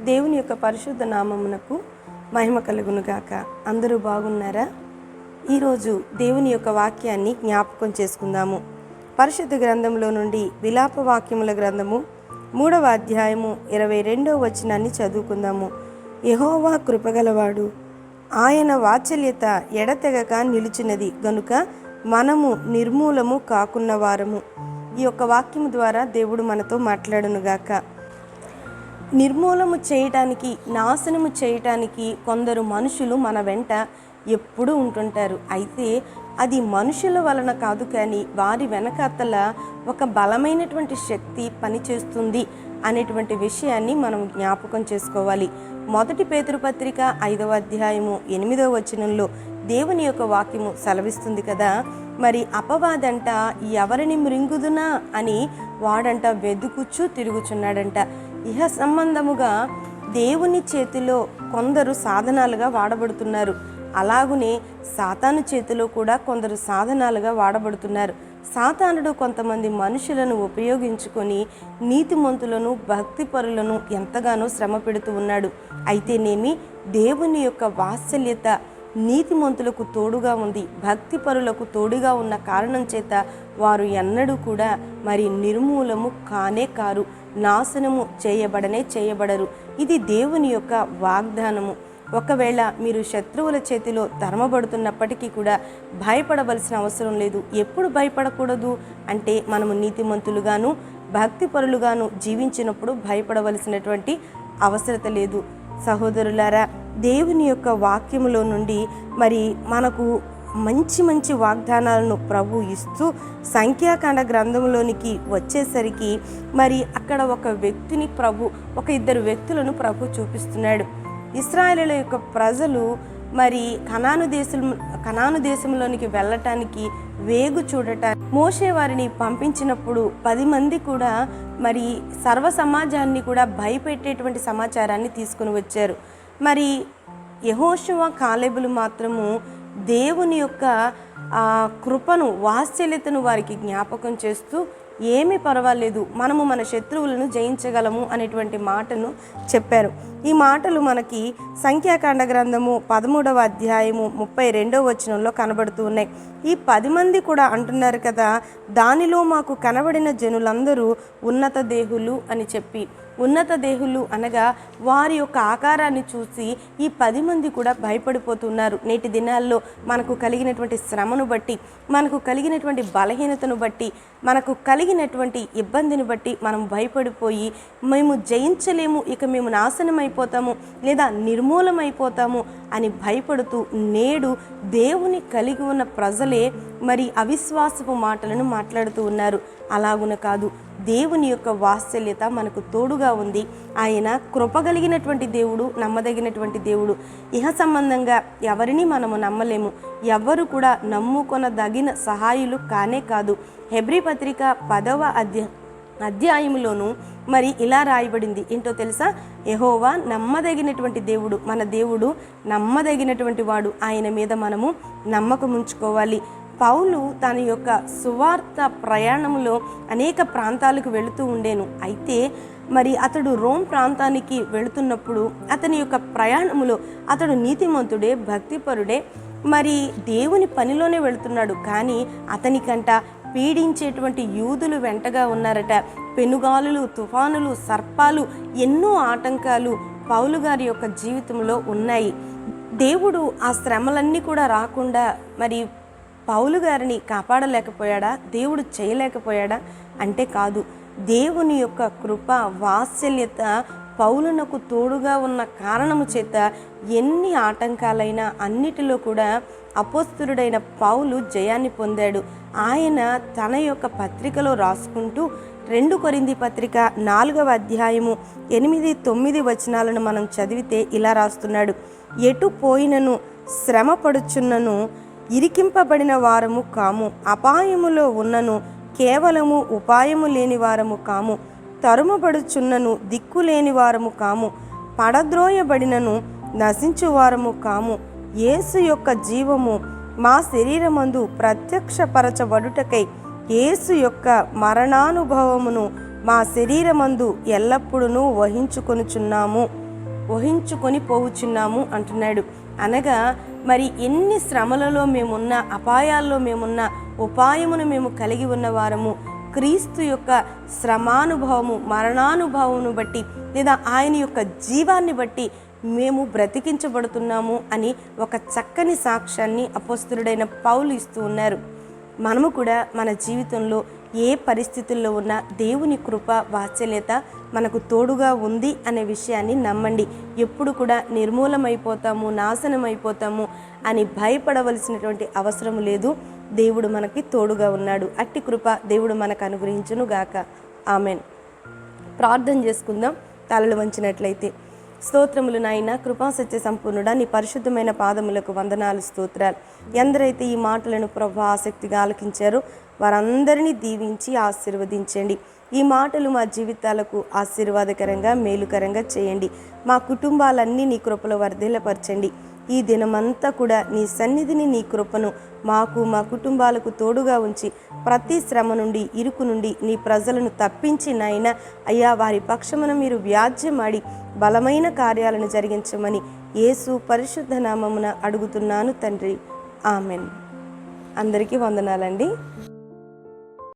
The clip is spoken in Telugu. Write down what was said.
దేవుని యొక్క పరిశుద్ధ నామమునకు మహిమ కలుగునుగాక. అందరూ బాగున్నారా? ఈరోజు దేవుని యొక్క వాక్యాన్ని జ్ఞాపకం చేసుకుందాము. పరిశుద్ధ గ్రంథంలో నుండి విలాప వాక్యముల గ్రంథము మూడవ అధ్యాయము ఇరవై రెండవ వచనాన్ని చదువుకుందాము. యహోవా కృపగలవాడు ఆయన వాత్సల్యత ఎడతెగక నిలిచినది గనుక మనము నిర్మూలము కాకున్న వారము. ఈ యొక్క వాక్యము ద్వారా దేవుడు మనతో మాట్లాడునుగాక. నిర్మూలము చేయటానికి నాశనము చేయటానికి కొందరు మనుషులు మన వెంట ఎప్పుడూ ఉంటుంటారు. అయితే అది మనుషుల వలన కాదు కానీ వారి వెనకాతల ఒక బలమైనటువంటి శక్తి పనిచేస్తుంది అనేటువంటి విషయాన్ని మనం జ్ఞాపకం చేసుకోవాలి. మొదటి పేతృపత్రిక ఐదవ అధ్యాయము ఎనిమిదవ వచనంలో దేవుని యొక్క వాక్యము సెలవిస్తుంది కదా మరి అపవాదంట ఎవరిని మృంగుదునా? అని వాడంట వెదుకుచూ తిరుగుచున్నాడంట. ఇహ సంబంధముగా దేవుని చేతిలో కొందరు సాధనాలుగా వాడబడుతున్నారు. అలాగునే సాతాను చేతిలో కూడా కొందరు సాధనాలుగా వాడబడుతున్నారు. సాతానుడు కొంతమంది మనుషులను ఉపయోగించుకొని నీతిమంతులను భక్తిపరులను ఎంతగానో శ్రమ పెడుతూ ఉన్నాడు. అయితేనేమి? దేవుని యొక్క వాత్సల్యత నీతిమంతులకు తోడుగా ఉంది భక్తి పరులకు తోడుగా ఉన్న కారణం చేత వారు ఎన్నడూ కూడా మరి నిర్మూలము కానే కారు నాశనము చేయబడనే చేయబడరు. ఇది దేవుని యొక్క వాగ్దానము. ఒకవేళ మీరు శత్రువుల చేతిలో తరమబడుతున్నప్పటికీ కూడా భయపడవలసిన అవసరం లేదు. ఎప్పుడు భయపడకూడదు అంటే మనము నీతిమంతులుగాను భక్తి పరులుగాను జీవించినప్పుడు భయపడవలసినటువంటి అవసరత లేదు. సహోదరులారా దేవుని యొక్క వాక్యములో నుండి మరి మనకు మంచి మంచి వాగ్దానాలను ప్రభు ఇస్తూ సంఖ్యాకాండ గ్రంథంలోనికి వచ్చేసరికి మరి అక్కడ ఒక వ్యక్తిని ప్రభు ఒక ఇద్దరు వ్యక్తులను ప్రభు చూపిస్తున్నాడు. ఇస్రాయేల్ యొక్క ప్రజలు మరి కనాను దేశం కనాను దేశంలోనికి వెళ్ళటానికి వేగు చూడటానికి మోషే వారిని పంపించినప్పుడు పది మంది కూడా మరి సర్వ సమాజాన్ని కూడా భయపెట్టేటువంటి సమాచారాన్ని తీసుకుని వచ్చారు. మరి యహోశువ కాలేబులు మాత్రము దేవుని యొక్క ఆ, కృపను వాత్సల్యతను వారికి జ్ఞాపకం చేస్తూ ఏమీ పర్వాలేదు మనము మన శత్రువులను జయించగలము అనేటువంటి మాటను చెప్పారు. ఈ మాటలు మనకి సంఖ్యాకాండ గ్రంథము పదమూడవ అధ్యాయము ముప్పై రెండవ వచనంలో కనబడుతూ ఉన్నాయి. ఈ పది మంది కూడా అంటున్నారు కదా దానిలో మాకు కనబడిన జనులందరూ ఉన్నత దేహులు అని చెప్పి. ఉన్నత దేహులు అనగా వారి యొక్క ఆకారాన్ని చూసి ఈ పది మంది కూడా భయపడిపోతున్నారు. నేటి దినాల్లో మనకు కలిగినటువంటి శ్రమను బట్టి మనకు కలిగినటువంటి బలహీనతను బట్టి మనకు కలిగినటువంటి ఇబ్బందిని బట్టి మనం భయపడిపోయి మేము జయించలేము ఇక మేము నాశనం అయిపోతాము లేదా నిర్మూలమైపోతాము అని భయపడుతూ నేడు దేవుని కలిగి ఉన్న ప్రజలే మరి అవిశ్వాసపు మాటలను మాట్లాడుతూ ఉన్నారు. అలాగున కాదు దేవుని యొక్క వాత్సల్యత మనకు తోడుగా ఉంది. ఆయన కృపగలిగినటువంటి దేవుడు నమ్మదగినటువంటి దేవుడు. ఇహ సంబంధంగా ఎవరిని మనము నమ్మలేము. ఎవ్వరు కూడా నమ్ముకొనదగిన సహాయులు కానే కాదు. హెబ్రి పత్రిక పదవ అధ్య అధ్యాయములోను మరి ఇలా రాయబడింది. ఏంటో తెలుసా? యహోవా నమ్మదగినటువంటి దేవుడు మన దేవుడు నమ్మదగినటువంటి వాడు. ఆయన మీద మనము నమ్మకం ఉంచుకోవాలి పౌలు తన యొక్క సువార్త ప్రయాణంలో అనేక ప్రాంతాలకు వెళుతూ ఉండేను. అయితే మరి అతడు రోమ్ ప్రాంతానికి వెళుతున్నప్పుడు అతని యొక్క ప్రయాణములో అతడు నీతిమంతుడే భక్తిపరుడే మరి దేవుని పనిలోనే వెళుతున్నాడు. కానీ అతనికంట పీడించేటువంటి యూదులు వెంటగా ఉన్నారట. పెనుగాలులు తుఫానులు సర్పాలు ఎన్నో ఆటంకాలు పౌలు గారి యొక్క జీవితంలో ఉన్నాయి. దేవుడు ఆ శ్రమలన్నీ కూడా రాకుండా మరి పౌలు గారిని కాపాడలేకపోయాడా? దేవుడు చేయలేకపోయాడా? అంటే కాదు. దేవుని యొక్క కృప వాత్సల్యత పౌలునకు తోడుగా ఉన్న కారణము చేత ఎన్ని ఆటంకాలైనా అన్నిటిలో కూడా అపోస్తురుడైన పౌలు జయాన్ని పొందాడు. ఆయన తన యొక్క పత్రికలో రాసుకుంటూ రెండు కొరింది పత్రిక నాలుగవ అధ్యాయము ఎనిమిది తొమ్మిది వచనాలను మనం చదివితే ఇలా రాస్తున్నాడు. ఎటు పోయినను శ్రమ పడుచున్నను ఇరికింపబడిన వారము కాము. అపాయములో ఉన్నను కేవలము ఉపాయము లేని వారము కాము. తరుమబడుచున్నను దిక్కు లేని వారము కాము. పడద్రోయబడినను నశించువారము కాము. యేసు యొక్క జీవము మా శరీరమందు ప్రత్యక్షపరచబడుటకై యేసు యొక్క మరణానుభవమును మా శరీరమందు ఎల్లప్పుడూ వహించుకొనుచున్నాము. వహించుకొని పోవుచున్నాము అంటున్నాడు. అనగా మరి ఎన్ని శ్రమలలో మేమున్న అపాయాల్లో మేమున్న ఉపాయమును మేము కలిగి ఉన్న వారము క్రీస్తు యొక్క శ్రమానుభవము మరణానుభవమును బట్టి లేదా ఆయన యొక్క జీవాన్ని బట్టి మేము బ్రతికించబడుతున్నాము అని ఒక చక్కని సాక్ష్యాన్ని అపస్తుడైన పౌలు ఇస్తూ ఉన్నారు. మనము కూడా మన జీవితంలో ఏ పరిస్థితుల్లో ఉన్న దేవుని కృప వాత్సల్యత మనకు తోడుగా ఉంది అనే విషయాన్ని నమ్మండి. ఎప్పుడు కూడా నిర్మూలమైపోతాము నాశనం అయిపోతాము అని భయపడవలసినటువంటి అవసరం లేదు. దేవుడు మనకి తోడుగా ఉన్నాడు. అట్టి కృప దేవుడు మనకు అనుగ్రహించును గాక ఆమెన్. ప్రార్థన చేసుకుందాం. తలలు వంచినట్లయితే స్తోత్రములు నాయన. కృపా సత్య సంపూర్ణుడా. నీ పరిశుద్ధమైన పాదములకు వందనాలు స్తోత్రాలు. ఎందరైతే ఈ మాటలను ప్రభు ఆసక్తిగా ఆలకించారో వారందరినీ దీవించి ఆశీర్వదించండి. ఈ మాటలు మా జీవితాలకు ఆశీర్వాదకరంగా మేలుకరంగా చేయండి. మా కుటుంబాలన్నీ నీ కృపలో వర్ధిల్లపరచండి. ఈ దినమంతా కూడా నీ సన్నిధిని నీ కృపను మాకు మా కుటుంబాలకు తోడుగా ఉంచి ప్రతి శ్రమ నుండి ఇరుకు నుండి నీ ప్రజలను తప్పించి నాయన అయ్యా వారి పక్షమున మీరు వ్యాజ్యమాడి బలమైన కార్యాలను జరిగించమని యేసు పరిశుద్ధ నామమున అడుగుతున్నాను తండ్రి. ఆమెన్. అందరికీ వందనాలండి.